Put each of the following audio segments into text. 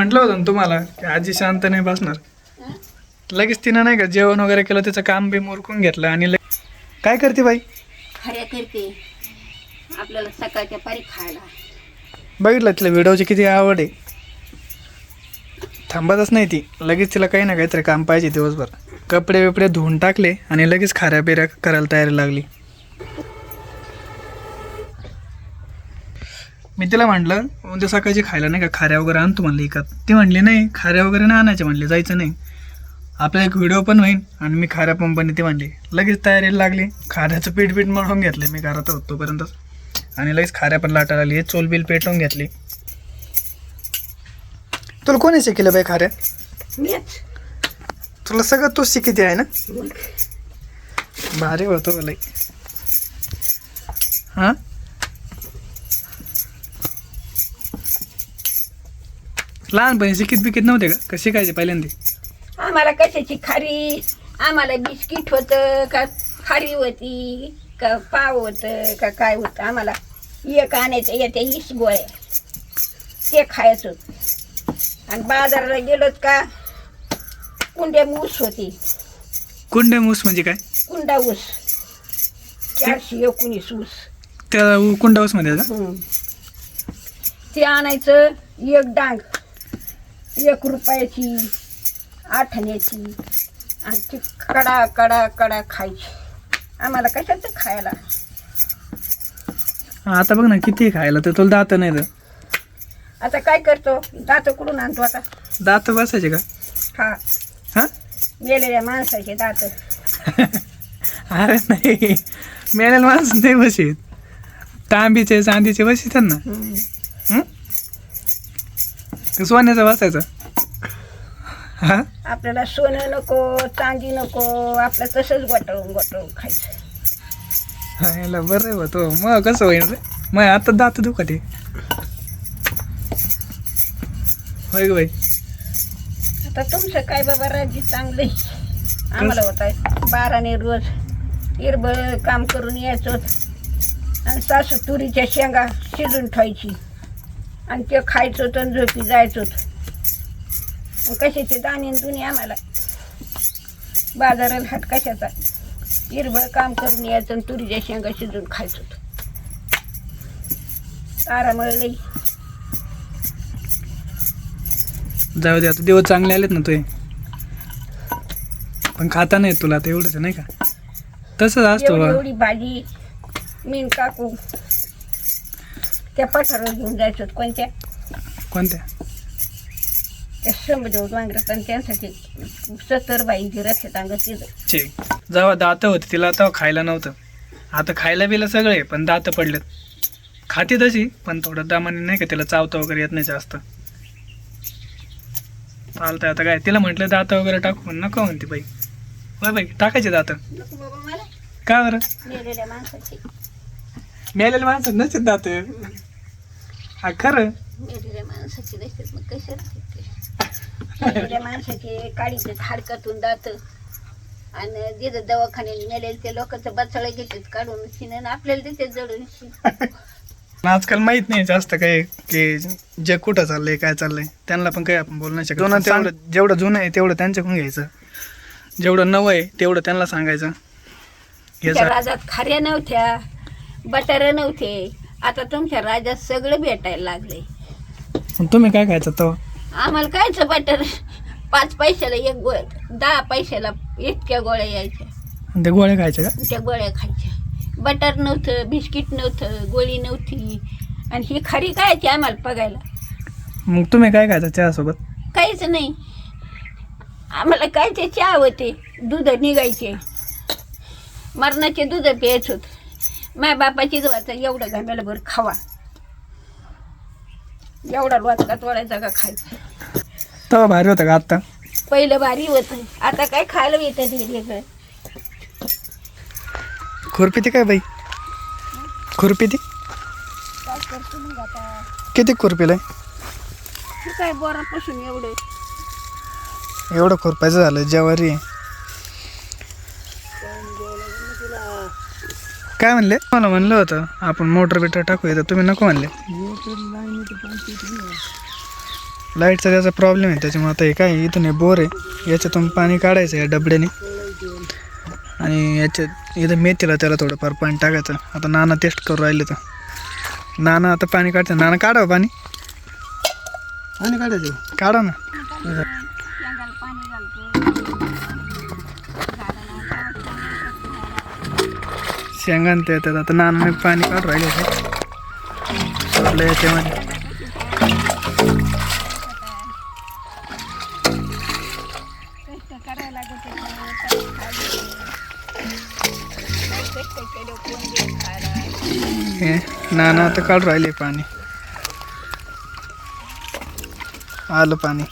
म्हटलं होतं ना तुम्हाला की आजी शांत नाही बसणार. लगेच तिनं नाही का जेवण वगैरे केलं त्याचं काम बी मोरकून घेतलं आणि लगे- काय करते बाई? खऱ्या करते. आपल्याला सकाळच्या पारी खायला. बघितलं तिला व्हिडिओची किती आवड आहे. थांबतच नाही ती. लगेच तिला काही ना काहीतरी काम पाहिजे दिवसभर. कपडे बिपडे धुवून टाकले आणि लगेच खाऱ्या बिऱ्या करायला तयारी लागली. मी तिला म्हटलं उद्या सकाळची खायला नाही का खाऱ्या वगैरे आणतो म्हणलं इकत. ती म्हणली नाही खाऱ्या वगैरे नाही आणायचे म्हणले जायचं नाही. आपला एक व्हिडिओ पण होईल आणि मी खाऱ्या पंपाने ती म्हणली लगेच तयारीला लागली खाऱ्याचं पीठ पीठ मळून घेतलं मी घरात होतो तोपर्यंत. आणि लगेच खाऱ्या पण लाटायला लागली चोल बिल पेटवून घेतली. तुला कोणी शिकलं बाई खाऱ्या? तुला सगळं तूच शिकिते आहे ना? भारी होतो लई. हां? लहानपणी शिकित बिकित नव्हते का? का शिकायचे पहिल्यांदा? आम्हाला कशाची खारी? आम्हाला बिस्किट होतं का खारी होती का पाव होतं का काय होतं? आम्हाला एक आणायचं येत्या वीस गोळ्या. ते खायचं आणि बाजाराला गेलोत का कुंड्या ऊस होती. कुंड्या मूस म्हणजे काय? कुंडा ऊस. चारशे एकोणीस ऊस. त्या कुंडा मध्ये हं. ते आणायचं एक डांग. एक रुपयाची आठण्याची आणि ती कडा कडा कडा खायची. आम्हाला कशाचं खायला? आता बघ ना किती खायला तर तुला दात नाही तर. आता काय करतो? दात कुठून आणतो आता? दात बसायचे का? हा. हां? मेलेल्या माणसाचे दात. अरे नाही. मेलेल माणूस नाही बसीत. तांबीचे चांदीचे बसीत ना. हं. हं? सोन्याचं बसायचं. हा? आपल्याला सोनं नको चांदी नको आपलं तसंच गोटवून गोटवून खायचं. हा, याला बरं होतो मग कसं होईल रे? मग आता दात दुखते. होय ग बाई. आता तुमचं काय बाबा राज्य चांगलं आहे आम्हाला होत आहे बाराने रोज हिरबळ काम करून यायचो आणि सासू तुरीच्या शेंगा शिजून ठेवायची. आणि ते खायचो तर झोपी जायचो कशाचे दाणे दुनी आम्हाला? बाजाराला हाट कशाचा? हिरबळ काम करून यायचं आणि तुरीच्या शेंगा शिजून खायचो तारामुळे लई जाऊ दे आता दिवस चांगले आलेत ना तुझे पण खाता नाही तुला आता एवढंच आहे, नाही का? तसंच असतो एवढी. एवढी भाजी मीन काकू त्या पठारावर घेऊन जायचो कोणत्या? कोणत्या? त्या शंभर वांगरात आणि त्यांसाठी सत्तर बाईची रस्त्यात अंगत तिथं चे जेव्हा दात होते तिला तेव्हा खायला नव्हतं. आता खायला बिला सगळे पण दात पडलेत. खाते तशी पण थोडं दामाने नाही का तिला चावतं वगैरे येत नाही जास्त. चालतंय आता काय तिला म्हटलं दात वगैरे टाकू नको म्हणते बाई. होय बाई टाकायचे दात. नको बाबा मला. का बरं? मेलेल्या माणसाची. मेलेल्या माणसात नसतात दात. हा खरं? मेलेल्या माणसाची नसतात मग कशात मेलेल्या माणसाचे काढीचे हाडकातून जात. आणि जिथं दवाखान्यात मेलेले ते लोकांचं बचाळे घेतात काढून शिन आपल्याला देते जडून आजकाल माहीत नाही जास्त काय की जे कुठं चाललंय काय चाललंय त्यांना पण काही आपण बोलू नाही शकत. तेवढं जेवढं जुनं आहे तेवढं त्यांच्याकडून घ्यायचं. जेवढं नवं आहे तेवढं त्यांना सांगायचं. हे त्या जा- राजात खाऱ्या नव्हत्या बटारे नव्हते. आता तुमच्या राजात सगळं भेटायला लागले. तुम्ही काय खायचं तेव्हा आम्हाला कायचं बटर पाच पैशाला एक गोळ दहा पैशाला इतक्या गोळ्या यायच्या. आणि ते गोळ्या खायच्या का? त्या गोळ्या खायच्या. बटर नव्हतं बिस्किट नव्हतं गोळी नव्हती. आणि ही खरी काय ती आम्हाला बघायला? मग तुम्ही काय खायचं चहासोबत? काहीच नाही. आम्हाला काय ते चहा होते दूध निघायचे. मरणाचे दूध प्यायच होत. माझ्या बापाची वाचा एवढं घामेला बरं खावा. एवढा वाचका तोडायचा का खायचा? तेव्हा भारी होतं का आत्ता? पहिलं भारी होतं. आता काय खायला येतं ते वेगळं? खुरपी ती काय बाई? खुरपी ती काय करतो मग आता? किती खुरपीला हे काय बोरापासून एवढं? एवढं खुरपायचं झालं ज्वारी आहे. काय म्हणले? मला म्हणलं होतं आपण मोटर बिटर टाकूया तर तुम्ही नको म्हणले. लाईटचा त्याचा प्रॉब्लेम आहे त्याच्यामुळे आता हे काय इथून हे बोर आहे याच्यातून पाणी काढायचं या डबड्याने. आणि याच्यात इथं मेथीला त्याला थोडंफार पाणी टाकायचं. आता नाना टेस्ट करू राहिले तर. नाना आता पाणी काढतं. नाना काढा हो पाणी आणि काढायचं. काढा ना. शेंगान ते येतात. आता नानाने पाणी काढू राहिले ते सोडलं याच्यामध्ये. नाना आता काढू राहिले पाणी. आलं पाणी.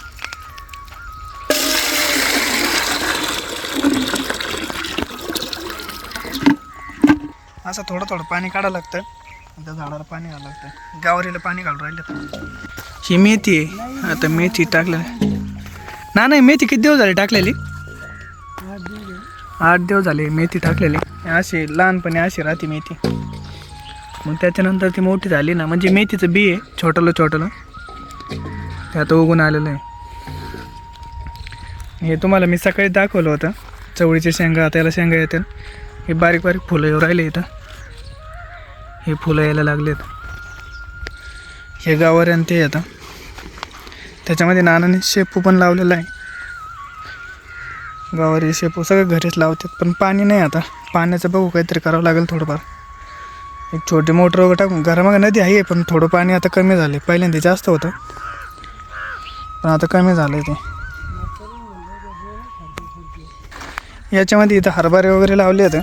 असं थोडं थोडं पाणी काढावं लागतं. आणि त्या झाडाला पाणी घालावं लागतं. गावरीला पाणी घालून राहिलं ही मेथी आहे. आता मेथी टाकलं ना नाही मेथी किती दिवस झाले टाकलेली? आठ दिवस झाले मेथी टाकलेली. अशी लहानपणी अशी राहते मेथी. मग त्याच्यानंतर ती मोठी झाली ना म्हणजे मेथीचं बी आहे छोटलं छोटलं. ते आता उगून आलेलं आहे. हे तुम्हाला मी सकाळी दाखवलं होतं. चवळीचे शेंगा त्याला शेंगा येतात. हे बारीक बारीक फुलं येऊ राहिले इथं. हे फुलं यायला लागलेत. हे गावावर आणि ते आता त्याच्यामध्ये नानाने शेपू पण लावलेला आहे. गावारी शेपू सगळं घरीच लावतात पण पाणी नाही आता. पाण्याचं बघू काहीतरी करावं लागेल थोडंफार. एक छोटी मोटर वगैरे टाकून घरामागे नदी आहे पण थोडं पाणी आता कमी झाले पहिल्यांदा जास्त होतं. पण आता कमी झालं ते. याच्यामध्ये इथं हरभरे वगैरे लावले आहेत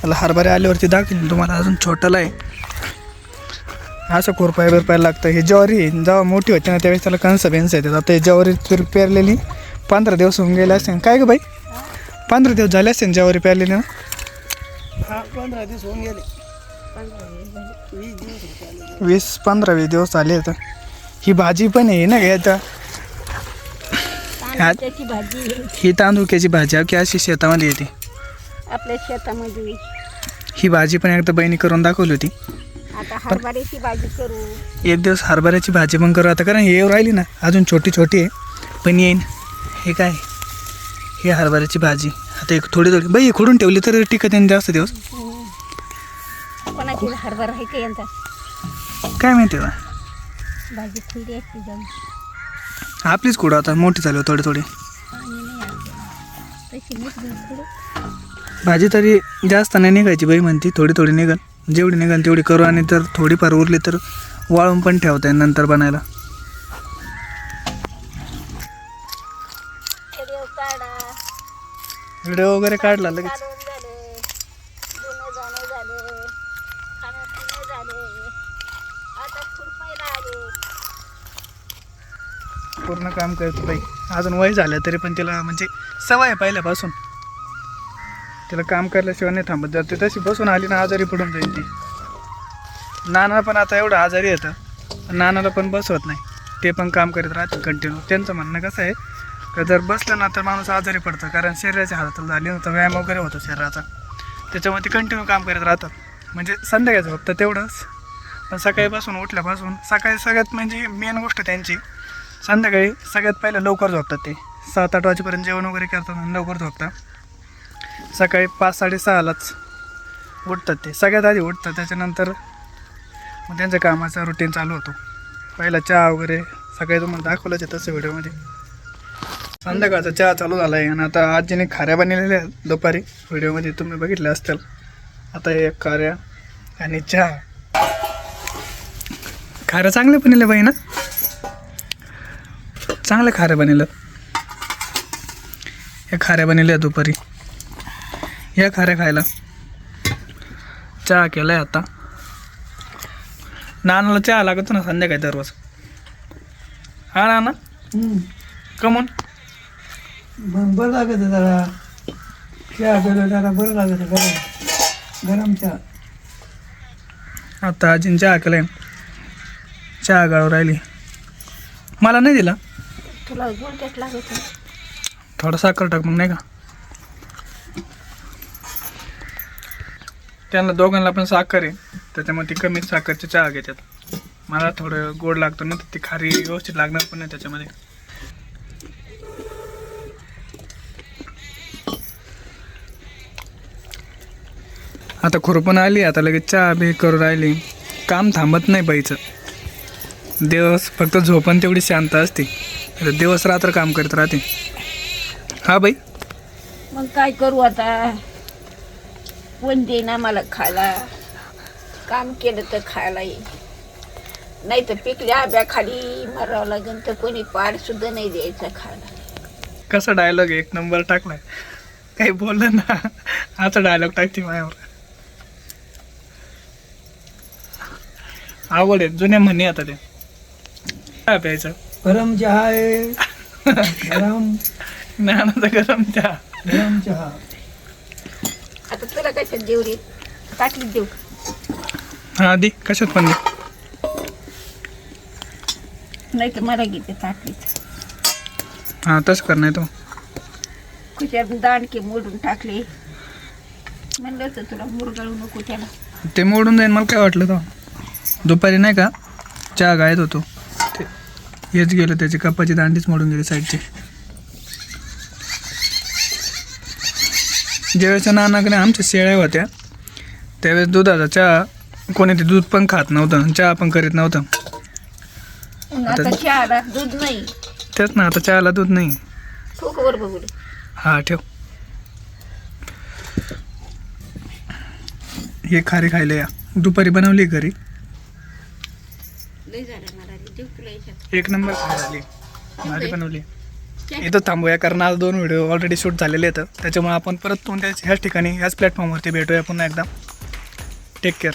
त्याला हरभरे आल्यावरती दाखवेन तुम्हाला. अजून छोटाला आहे असं कोरपाय बिरपायला लागतं. हे ज्वारी आहे जेव्हा मोठी होते ना त्यावेळेस त्याला कणसं बेन्स येतात. आता हे ज्वारी पेर पेरलेली पंधरा दिवस होऊन गेले असते. काय ग बाई? पंधरा दिवस झाले असते ज्वारी पेरलेली ना? हा पंधरा दिवस होऊन गेले. वीस पंधरा वीस दिवस झाले आता. ही भाजी पण आहे ना भाजी ही तांदूळक्याची भाजी आहे की अशी शेतामध्ये येते? आपल्या शेतामध्ये. ही भाजी पण एकदा बहिणी करून दाखवली होती. आता हरभऱ्याची भाजी करू. एक दिवस हरभऱ्याची भाजी पण करू. आता कारण हे येऊ राहिली ना अजून छोटी छोटी आहे. पण येईन. हे काय? हे हरभऱ्याची भाजी. आता एक थोडी थोडी बाई हे खोडून ठेवली तर टिकत येईन जास्त दिवस. कोणाची हरभरा आहे का काय माहिती बा भाजी खुली असते जाऊन. आपलीच खोडं आता. मोठी झाली थोडी थोडी. पाणी नाही आलं. तशी मोठी थोडं. भाजी तरी जास्त नाही निघायची बाई म्हणती. थोडी थोडी निघल जेवढी निघाल तेवढी करू आणि तर थोडीफार उरली तर वाळून पण ठेवता येईल नंतर बनायला. व्हिडिओ वगैरे काढला लगेच. पूर्ण काम करतो बाई. अजून वय झालं तरी पण तिला म्हणजे सवय आहे पहिल्यापासून. तिला काम करल्याशिवाय नाही थांबत. जर तशी बसून आली ना आजारी पडून जाईल ती. नाना पण आता एवढं आजारी येतं नानाला पण बसवत नाही. ते पण काम करीत राहते कंटिन्यू त्यांचं म्हणणं कसं आहे का जर बसलं ना तर माणूस आजारी पडतं. कारण शरीराची हालचाल झाली ना तर व्यायाम वगैरे होतो शरीराचा. त्याच्यामध्ये कंटिन्यू काम करत राहतात. म्हणजे संध्याकाळचं फक्त तेवढंच. पण सकाळीपासून उठल्यापासून सकाळी सगळ्यात म्हणजे मेन गोष्ट त्यांची संध्याकाळी सगळ्यात पहिलं लवकर झोपतात ते. सात आठ वाजेपर्यंत जेवण वगैरे करतात आणि लवकर झोपतात. सकाळी पाच साडेसहालाच उठतात ते. सगळ्यात आधी उठतात त्याच्यानंतर मग त्यांच्या कामाचा रुटीन चालू होतो. पहिला चहा वगैरे सकाळी तुम्हाला दाखवलंच आहे तसं व्हिडिओमध्ये. संध्याकाळचा चहा चालू झाला आहे आणि आता आजीने खाऱ्या बनवलेल्या दुपारी. व्हिडिओमध्ये तुम्ही बघितलं असतील. आता हे खाऱ्या आणि चहा. खाऱ्या चांगलं बनले बाई ना? चांगलं खाऱ्या बनवलं. हे खाऱ्या बनवल्या दुपारी. या खाऱ्या खायला. चहा केलाय आता. नानाला चहा लागतो ना संध्याकाळी दररोज. हा नाना. कमून मग बरं लागत जरा. चहा केलं जरा बरं लागत गरम गरम चहा. आता आजीने चहा केलाय. चहा गाळू राहिली. मला नाही दिला. तुला. थोडा साखर टाक मग नाही का? त्यांना दोघांना पण साखर आहे. त्याच्यामुळे ती कमी साखरची चहा घेतात. मला थोडं गोड लागतं ना तर ती खारी व्यवस्थित लागणार पण नाही त्याच्यामध्ये. आता खुरपण आली आता लगेच चहा बी करू राहिली. काम थांबत नाही बाईचं. दिवस फक्त झोपण तेवढी शांत असते. आता दिवस रात्र काम करत राहते. हा बाई. मग काय करू आता? कोण देईन आम्हाला खायला काम केलं तर खायला येईल नाही तर पिकल्या आब्या खाली मारावं लागेल तर कोणी पाड सुद्धा नाही द्यायचं खायला कसा डायलॉग एक नंबर टाकलाय काही बोललं ना आता डायलॉग टाकते माझ्यावर आवड आहे जुन्या म्हणी आता ते काय प्यायचं गरम चहा आहे गरम। ज्ञानाचा गरम चहा। गरम चहा। आता तुला कशात देऊ रे? टाकली देऊ हा दे. कशात पण दे. नाही तर मला घेते टाकलीच हा तसं कर नाही तो कुठ्यात दांडके मोडून टाकले. म्हणलं तर तुला मुरगळू नको त्याला. ते मोडून जाईन मला काय वाटलं तो दुपारी नाही का? चहा गायत होतो. ते हेच गेलं त्याची कपाची दांडीच मोडून गेली साईडची. ज्यावेळेच्या नानाकडे आमच्या शेळ्या होत्या त्यावेळेस दुधाचा चहा कोणी ते दूध पण खात नव्हतं चहा पण करीत नव्हतं. आता चहाला दूध नाही. तेच ना आता चहाला दूध नाही. वर हा ठेव. हे खारी खायला या. दुपारी बनवली घरी. लय झालं मला रे देऊ तुला याच्यात एक नंबर खायला आली. भारी बनवली. इथं थांबूया कारण आज दोन व्हिडिओ ऑलरेडी शूट झालेले आहेत. त्याच्यामुळे आपण परत कोणत्याच ह्याच ठिकाणी ह्याच प्लॅटफॉर्मवरती भेटूया पुन्हा एकदा. Take care